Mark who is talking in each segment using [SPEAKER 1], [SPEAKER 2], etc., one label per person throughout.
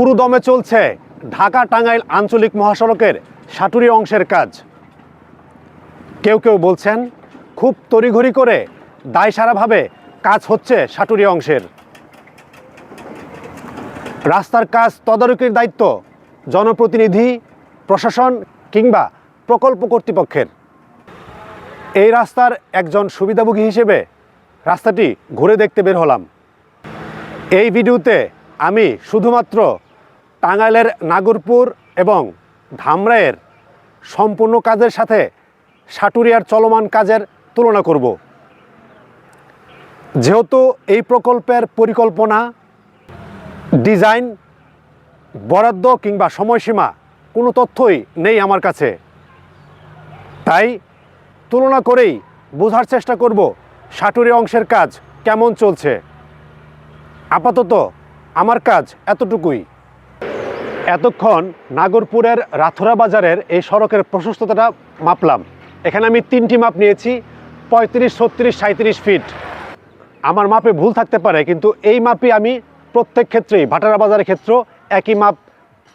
[SPEAKER 1] পুরো দমে চলছে ঢাকা টাঙ্গাইল আঞ্চলিক মহাসড়কের সাটুরি অংশের কাজ। কেউ কেউ বলছেন, খুব তড়িঘড়ি করে দায়সারাভাবে কাজ হচ্ছে সাটুরি অংশের। রাস্তার কাজ তদারকির দায়িত্ব জনপ্রতিনিধি, প্রশাসন কিংবা প্রকল্প কর্তৃপক্ষের। এই রাস্তার একজন সুবিধাভোগী হিসেবে রাস্তাটি ঘুরে দেখতে বের হলাম। এই ভিডিওতে আমি শুধুমাত্র টাঙ্গাইলের নাগরপুর এবং ধামরাইয়ের সম্পূর্ণ কাজের সাথে সাটুরিয়ার চলমান কাজের তুলনা করব। যেহেতু এই প্রকল্পের পরিকল্পনা, ডিজাইন, বরাদ্দ কিংবা সময়সীমা কোনো তথ্যই নেই আমার কাছে। তাই তুলনা করেই বোঝার চেষ্টা করব সাটুরি অংশের কাজ কেমন চলছে। আপাতত আমার কাজ এতটুকুই। এতক্ষণ নাগরপুরের রাথুরা বাজারের এই সড়কের প্রশস্ততাটা মাপলাম। এখানে আমি তিনটি মাপ নিয়েছি, পঁয়ত্রিশ, ছত্রিশ সাঁত্রিশ ফিট আমার মাপে ভুল থাকতে পারে, কিন্তু এই মাপই আমি প্রত্যেক ক্ষেত্রেই, ভাটারা বাজারের ক্ষেত্র একই মাপ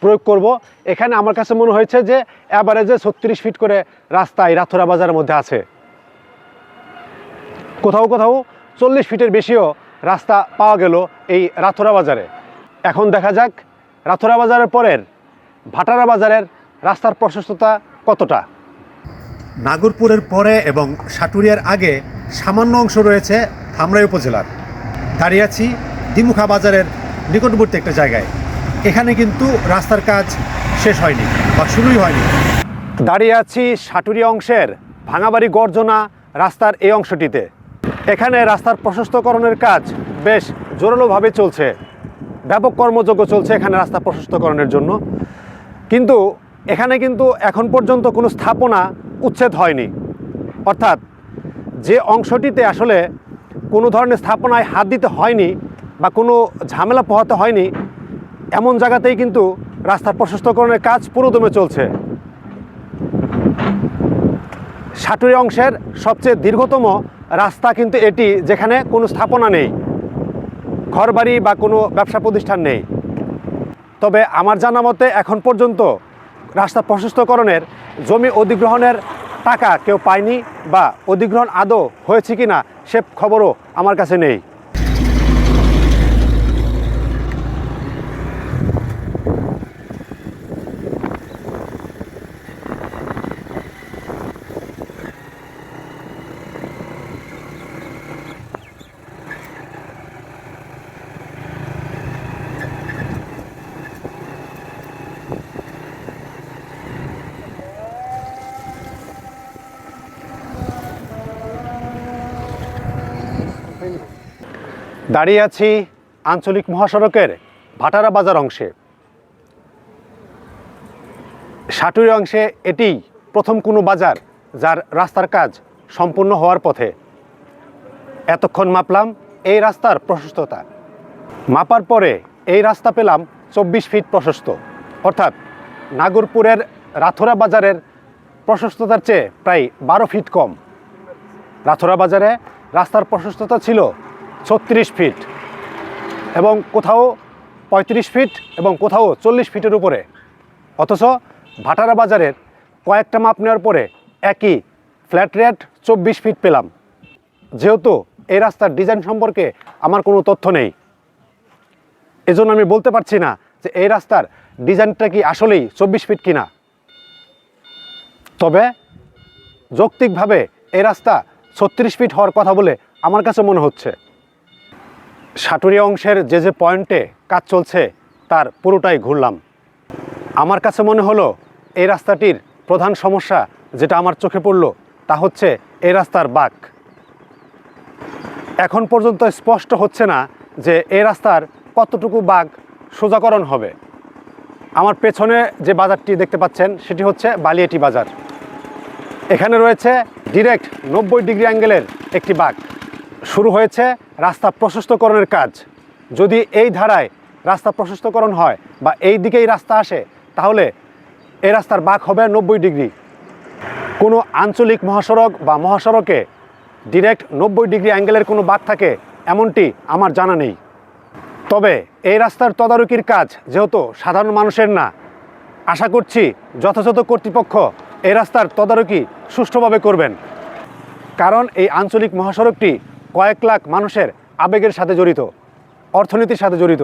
[SPEAKER 1] প্রয়োগ করব। এখানে আমার কাছে মনে হয়েছে যে অ্যাভারেজে ছত্রিশ ফিট করে রাস্তা এই রাথুরা বাজারের মধ্যে আছে। কোথাও কোথাও চল্লিশ ফিটের বেশিও রাস্তা পাওয়া গেল এই রাথুরা বাজারে। এখন দেখা যাক রাথুরা বাজারের পরের ভাটারা বাজারের রাস্তার প্রশস্ততা কতটা? নাগরপুরের পরে এবং সাটুরিয়ার আগে সামান্য অংশ রয়েছে ধামরাই উপজেলার। দাঁড়িয়ে আছি দিমুখা বাজারের নিকটবর্তী একটা জায়গায়। এখানে কিন্তু রাস্তার কাজ শেষ হয়নি বা শুরুই হয়নি। দাঁড়িয়ে আছি সাটুরিয়া অংশের ভাঙাবাড়ি গর্জনা রাস্তার এই অংশটিতে। এখানে রাস্তার প্রশস্তকরণের কাজ বেশ জোরালোভাবে চলছে। ব্যাপক কর্মযোগ্য চলছে এখানে রাস্তা প্রশস্তকরণের জন্য। কিন্তু এখানে কিন্তু এখন পর্যন্ত কোনো স্থাপনা উচ্ছেদ হয়নি। অর্থাৎ যে অংশটিতে আসলে কোনো ধরনের স্থাপনায় হাত দিতে হয়নি বা কোনো ঝামেলা পোহাতে হয়নি, এমন জায়গাতেই কিন্তু রাস্তার প্রশস্তকরণের কাজ পুরোদমে চলছে। সাটুরি অংশের সবচেয়ে দীর্ঘতম রাস্তা কিন্তু এটি, যেখানে কোনো স্থাপনা নেই। ঘরবাড়ি বা কোনো ব্যবসা প্রতিষ্ঠান নেই। তবে আমার জানা মতে এখন পর্যন্ত রাস্তা প্রশস্তকরণের জমি অধিগ্রহণের টাকা কেউ পায়নি বা অধিগ্রহণ আদৌ হয়েছে কি না সে খবরও আমার কাছে নেই। দাঁড়িয়ে আছি আঞ্চলিক মহাসড়কের ভাটারা বাজার অংশে। সাটুরি অংশে এটি প্রথম কোনো বাজার যার রাস্তার কাজ সম্পূর্ণ হওয়ার পথে। এতক্ষণ মাপলাম এই রাস্তার প্রশস্ততা। মাপার পরে এই রাস্তা পেলাম চব্বিশ ফিট প্রশস্ত। অর্থাৎ নাগরপুরের রাথোরা বাজারের প্রশস্ততার চেয়ে প্রায় বারো ফিট কম। রাথোরা বাজারে রাস্তার প্রশস্ততা ছিল ছত্রিশ ফিট এবং কোথাও পঁয়ত্রিশ ফিট এবং কোথাও চল্লিশ ফিটের উপরে। অথচ ভাটারা বাজারের কয়েকটা মাপ নেওয়ার পরে একই ফ্ল্যাট রেট চব্বিশ ফিট পেলাম। যেহেতু এই রাস্তার ডিজাইন সম্পর্কে আমার কোনো তথ্য নেই। এজন্য আমি বলতে পারছি না যে এই রাস্তার ডিজাইনটা কি আসলেই চব্বিশ ফিট কিনা। তবে যৌক্তিকভাবে এই রাস্তা ছত্রিশ ফিট হওয়ার কথা বলে আমার কাছে মনে হচ্ছে। সাটুরিয়া অংশের যে যে পয়েন্টে কাজ চলছে, তার পুরোটাই ঘুরলাম। আমার কাছে মনে হলো, এই রাস্তাটির প্রধান সমস্যা যেটা আমার চোখে পড়ল, তা হচ্ছে এই রাস্তার বাঁক। এখন পর্যন্ত স্পষ্ট হচ্ছে না যে এই রাস্তার কতটুকু বাঘ সোজাকরণ হবে। আমার পেছনে যে বাজারটি দেখতে পাচ্ছেন, সেটি হচ্ছে বালিয়াটি বাজার। এখানে রয়েছে ডিরেক্ট নব্বই ডিগ্রি অ্যাঙ্গেলের একটি বাঘ শুরু হয়েছে রাস্তা প্রশস্তকরণের কাজ। যদি এই ধারায় রাস্তা প্রশস্তকরণ হয় বা এই দিকেই রাস্তা আসে, তাহলে এই রাস্তার বাঘ হবে নব্বই ডিগ্রি। কোনো আঞ্চলিক মহাসড়ক বা মহাসড়কে ডিরেক্ট নব্বই ডিগ্রি অ্যাঙ্গেলের কোনো বাঘ থাকে, এমনটি আমার জানা নেই। তবে এই রাস্তার তদারকির কাজ যেহেতু সাধারণ মানুষের না, আশা করছি যথাযথ কর্তৃপক্ষ এই রাস্তার তদারকি সুষ্ঠুভাবে করবেন। কারণ এই আঞ্চলিক মহাসড়কটি কয়েক লাখ মানুষের আবেগের সাথে জড়িত, অর্থনীতির সাথে জড়িত।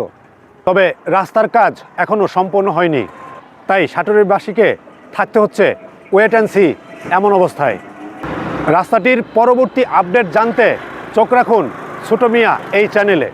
[SPEAKER 1] তবে রাস্তার কাজ এখনও সম্পূর্ণ হয়নি। তাই সাটুরের বাসীকে থাকতে হচ্ছে ওয়েট অ্যান্ড সি এমন অবস্থায়। রাস্তাটির পরবর্তী আপডেট জানতে চোখ রাখুন ছোটো মিয়া এই চ্যানেলে।